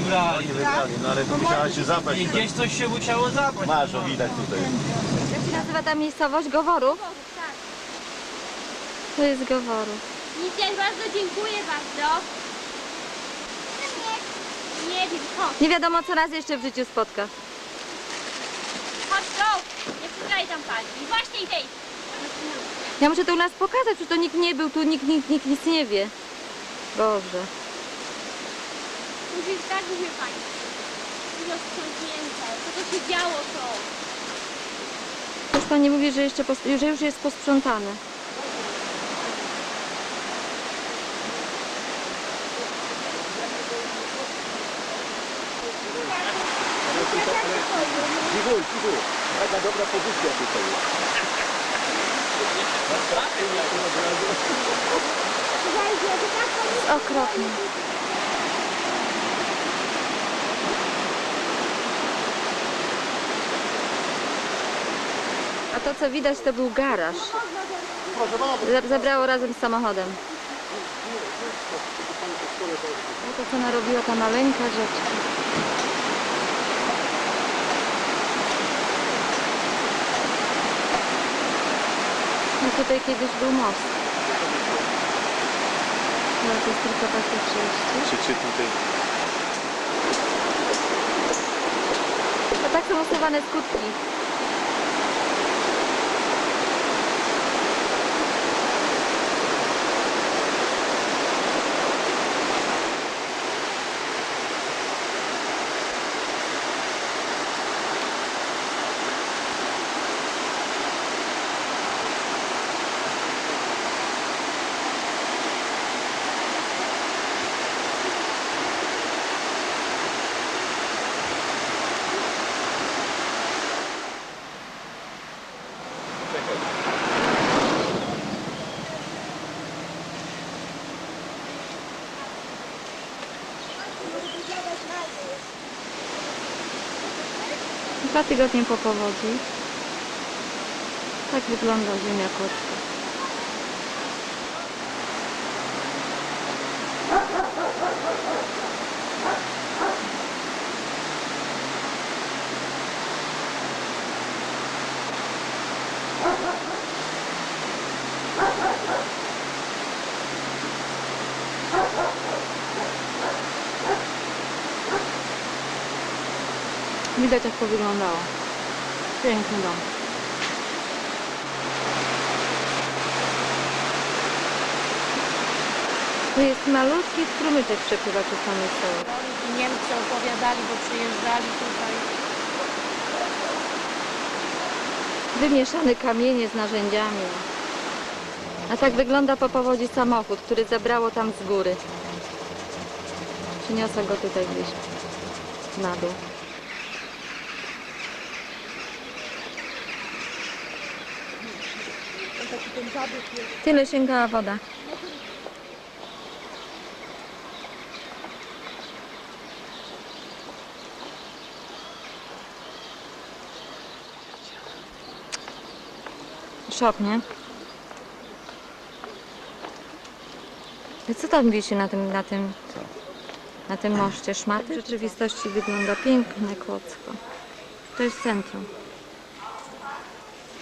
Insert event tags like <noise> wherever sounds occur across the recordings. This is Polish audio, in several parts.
wybrali. Nie wygrali, no ale to musiała się zapaść. I gdzieś coś się musiało zapaść. Masz, o widać tutaj. Jak się nazywa ta miejscowość? Goworów? Tak. To jest Goworów. Nic, bardzo dziękuję bardzo. Nie wiem, chodź, Nie wiadomo, co nas jeszcze w życiu spotka. chodź, go! Nie przygraj tam pani. Właśnie idej. Ja muszę to u nas pokazać, że to nikt nie był, tu nikt, nikt, nikt nic nie wie. Boże. Musi tak, wie pani. Dużo sprzątnięte. Co to się działo to? Już pani mówi, że, jeszcze pos- że już jest posprzątane. Cichuj, cichuj. Taka dobra pozycja tutaj jest. Jest okropnie. To, co widać, to był garaż. Za- Zabrało razem z samochodem. No to, co narobiła ta maleńka rzeczka. No tutaj kiedyś był most. No to jest tylko takie przejście. Czy, czy tutaj... To tak są usuwane skutki. Dwa tygodnie po powodzi. Tak wygląda ziemia kłodzka. Widać jak to wyglądało. Piękny dom. Tu jest malutki strumyczek przepływa przez miejscowość. I Niemcy opowiadali, bo przyjeżdżali tutaj. Wymieszane kamienie z narzędziami. A tak wygląda po powodzi samochód, który zabrało tam z góry. Przyniosę go tutaj gdzieś na dół. Tyle sięgała woda. Szok, nie? Co tam wisi na tym, na tym, na tym moście? Szmaty? W rzeczywistości wygląda piękne Kłodzko. To jest centrum.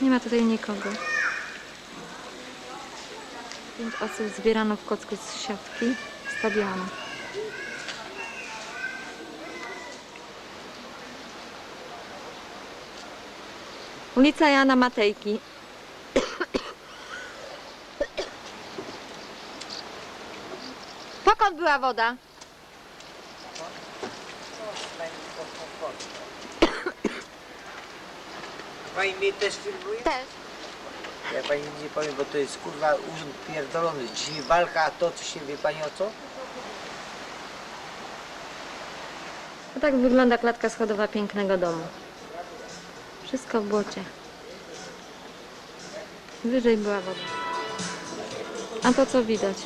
Nie ma tutaj nikogo. Pięć osób zbierano w Kłodzku z siatki stadionu. Ulica Jana Matejki. Dokąd była woda? Pani mnie też filmuje? Też. Ja pani nie powiem, bo to jest kurwa urząd pierdolony. Dzisiaj walka, a to co się wie pani o co? No tak wygląda klatka schodowa pięknego domu. Wszystko w błocie. Wyżej była woda. A to co widać?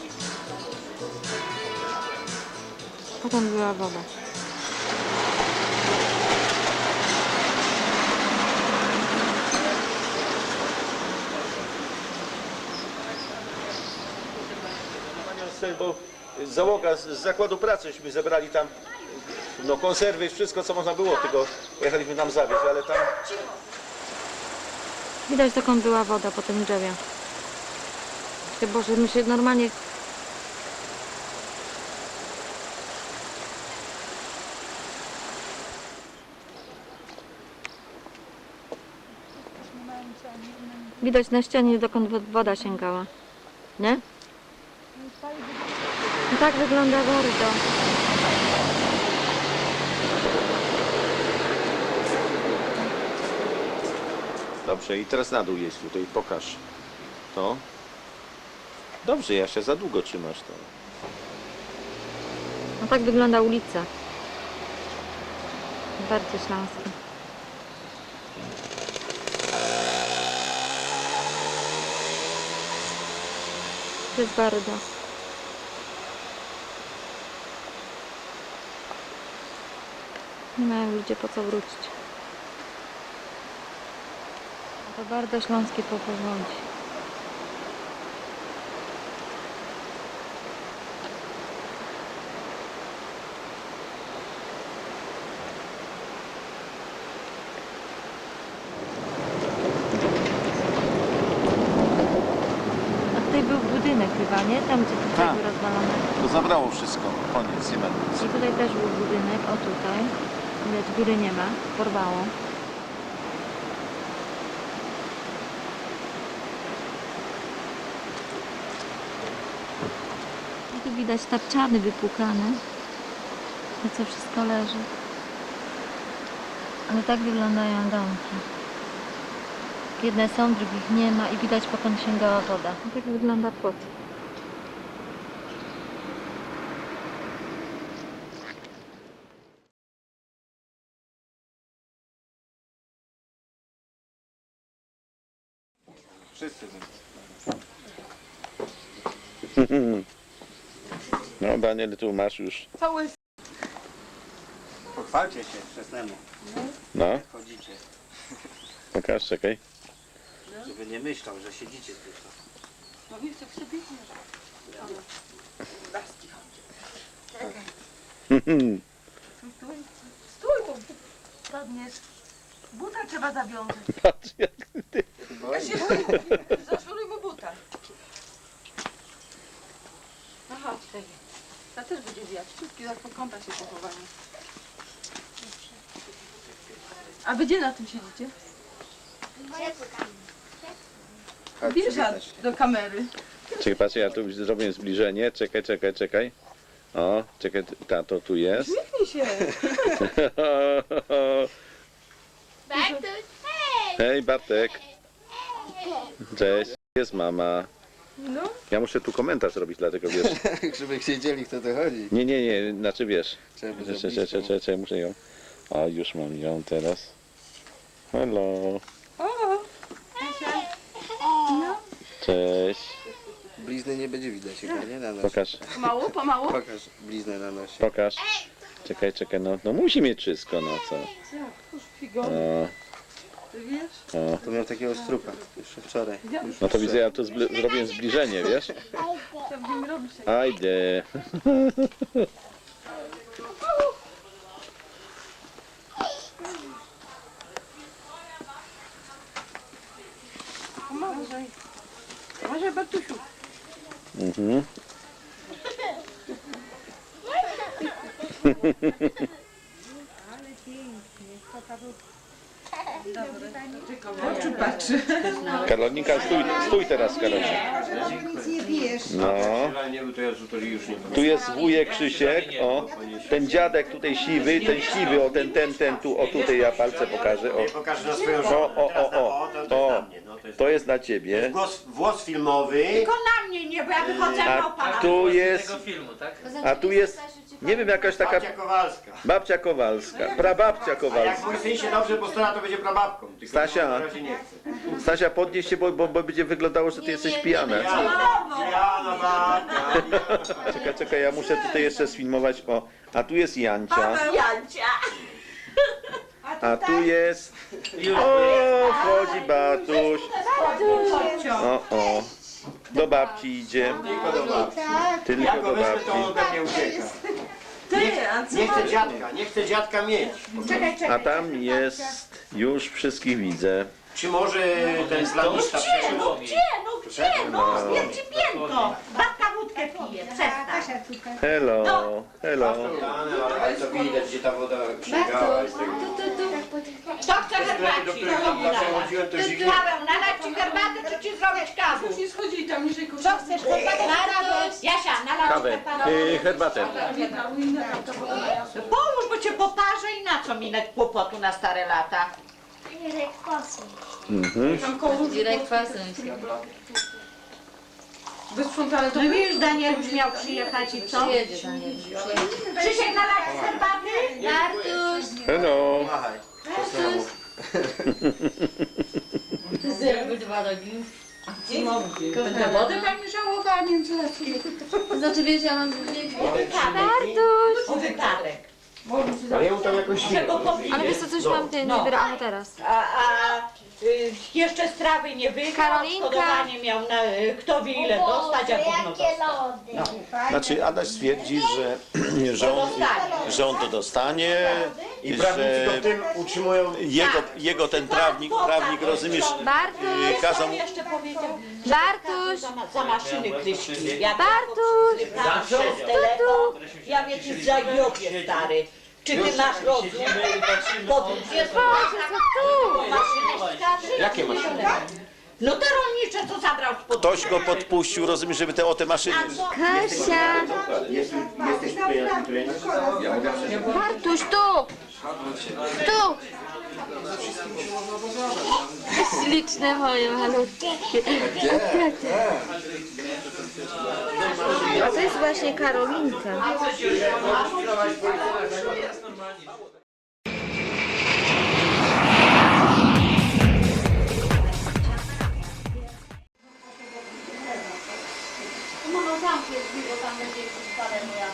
Potem była woda. Bo załoga z, zakładu pracyśmy zebrali tam no konserwy, wszystko co można było, tylko pojechaliśmy tam zawieźć, ale tam Widać dokąd była woda po tym drzewie. Ty Boże, my się normalnie... Widać na ścianie dokąd wo- woda sięgała. Nie? No tak wygląda bardzo. Dobrze, i teraz na dół jest tutaj, pokaż to. Dobrze, Jasia, za długo trzymasz to. No tak wygląda ulica. Bardzo śląskie. To jest bardzo. Nie mają ludzie po co wrócić. To bardzo śląskie po powodzi. A tutaj był budynek chyba, nie? Tam gdzie to Tak. rozwalone. To zabrało wszystko, koniec, nie nic. I tutaj też był budynek, o tutaj. Widać góry nie ma, porwało. I tu widać tapczany wypłukane. To co wszystko leży. Ale tak wyglądają domki. Jedne są, drugich nie ma i widać pokąd sięgała woda. Tak wygląda płot. Wszyscy No, Daniel, tu masz już. Pochwalcie się wczesnemu, No, chodzicie, pokaż, czekaj. żeby nie myślał, że siedzicie tylko. Stój, bo padniesz. Buta trzeba zawiązać. Patrz, jak ty. Zaszoruj mu buta. No chodź, tej. Ta też będzie zjadł. Wszystkie za po kąta się pochowają. A wy gdzie na tym siedzicie? Bierz do kamery. Czekaj, patrz, ja tu zrobię zbliżenie. Czekaj, czekaj, czekaj. O, czekaj, tato tu jest. Uśmiechnij się. <laughs> Bartuś, hej! Hej, Bartek. Cześć. Jest mama. No. Ja muszę tu komentarz robić, dlatego wiesz. <laughs> Żeby wiedzieli, kto to chodzi. Nie, nie, nie, znaczy wiesz. Trzeba by Czekaj, zrobić czekaj, czekaj, czekaj, czekaj, muszę ją. O, już mam ją teraz. Hello. O, Cześć. Blizny nie będzie widać chyba, nie? Na nosie. Pokaż, pomału, pomału. Pokaż bliznę na nosie. pokaż. Czekaj, czekaj, no, no musi mieć wszystko, no co. Figowy, O, ty wiesz? o. To miał takiego strupa jeszcze wczoraj. Już No to widzę, ja tu zbli- zrobię zbliżenie, wiesz? Co w nim robisz? Ajde. Bartusiu. Mhm. Oczu patrzy. Karolinka, stój, stój teraz, Karolinka. No. Tu jest wujek Krzysiek, o. Ten dziadek tutaj siwy, ten siwy, o ten, ten, ten tu, o tutaj ja palce pokażę, o. Na swoją O, żonę. o, o, o, to, jest na mnie. No, to jest To jest dla ciebie. Głos, włos filmowy. na mnie nie, bo ja wychodzę A tu jest, tego filmu, tak? a tu jest, nie wiem, jakaś taka Babcia Kowalska. babcia Kowalska, prababcia A jak Kowalska. mój syn się dobrze postara, to będzie prababką. Tylko Stasia. Na razie nie chcę. Stasia, podnieś się, bo, bo, bo będzie wyglądało, że ty jesteś pijana. Jana babcia. Czekaj, czekaj, ja muszę tutaj jeszcze sfilmować, o. A tu jest Jancia. Jancia. A tu jest... O, wchodzi Batuś. O, o. Do babci idzie. Tylko do babci. Tylko Jak do go wezmę, to on babci. pewnie ucieka. Nie, nie chcę dziadka, nie chcę dziadka mieć. A tam jest, już wszystkich widzę. Czy może ten planista przyszedł? No gdzie, no gdzie, no śmierci piętno. Pije, przestań. Hello, hello. Ale to widać, gdzie ta woda przebiegała z tego. Kto chce Do herbaci? którego tam zawsze chodziłem, to zimno. Paweł, nalać ci herbatę, czy ci zrobić kawę? Nie schodzili tam niżej Co chcesz, herbatę? Jasia, nalać Kawę, y, herbatę. Połóż, bo cię poparzę i na co minę kłopotu na stare lata? Tam koło Dzirek kwasem. Wysprzątane to No wiesz, Daniel już miał przyjechać i co? Jedzie tam nie Krzysiek, nalać herbaty? Bartuś! Hello. Machaj. <laughs> Zerwy dwa nogi. Będę wody pani żałowała, nie wiem co Znaczy wiecie, ja mam dwie O wypadek. Ale ja mu tam jakoś? Ale wiesz co, coś mam ty, nie No. wybieramy teraz. A, a y, jeszcze strawy nie wygrał, Karolinka. odszkodowanie miał na y, kto wie ile dostać, a gówno dostać. Znaczy Adaś twierdzi, że, że, on, że on to dostanie, I prawnicy go w tym utrzymują. jego, jego ten prawnik, prawnik rozumiesz, Bartuś! y, kazał, Co jeszcze powiedział? Bartuś! Za, ma- za maszyny kryśki. Ja Bartuś! tam przez telefon. Ja mnie ty zajobie, stary. Czy ty masz rozum? Po 20 latach maszyny skarży. Jakie maszyny? No te rolnicze, co zabrał spod ktoś go podpuścił, rozumiesz, żeby te o te maszyny, Kasia! Jesteś, jesteś przyjazny, który Bartuś, tu! Tu! Śliczne moje malutkie. A to jest właśnie Karolinka. Mama zamknie drzwi, bo tam będzie spalę moja.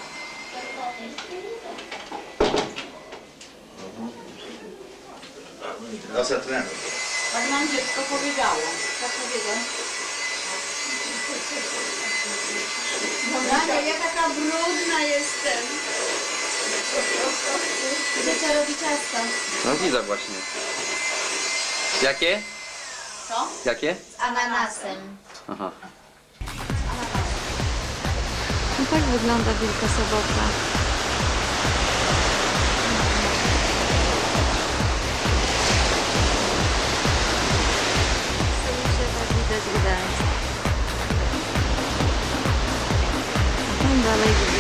Tak nam dziecko powiedziało. Tak powiedział. Dobra, ja taka brudna jestem. Ciocia robi ciasto. No widzę właśnie. Jakie? Co? Jakie? Z ananasem. Aha. No tak wygląda Wielka Sobota. Widać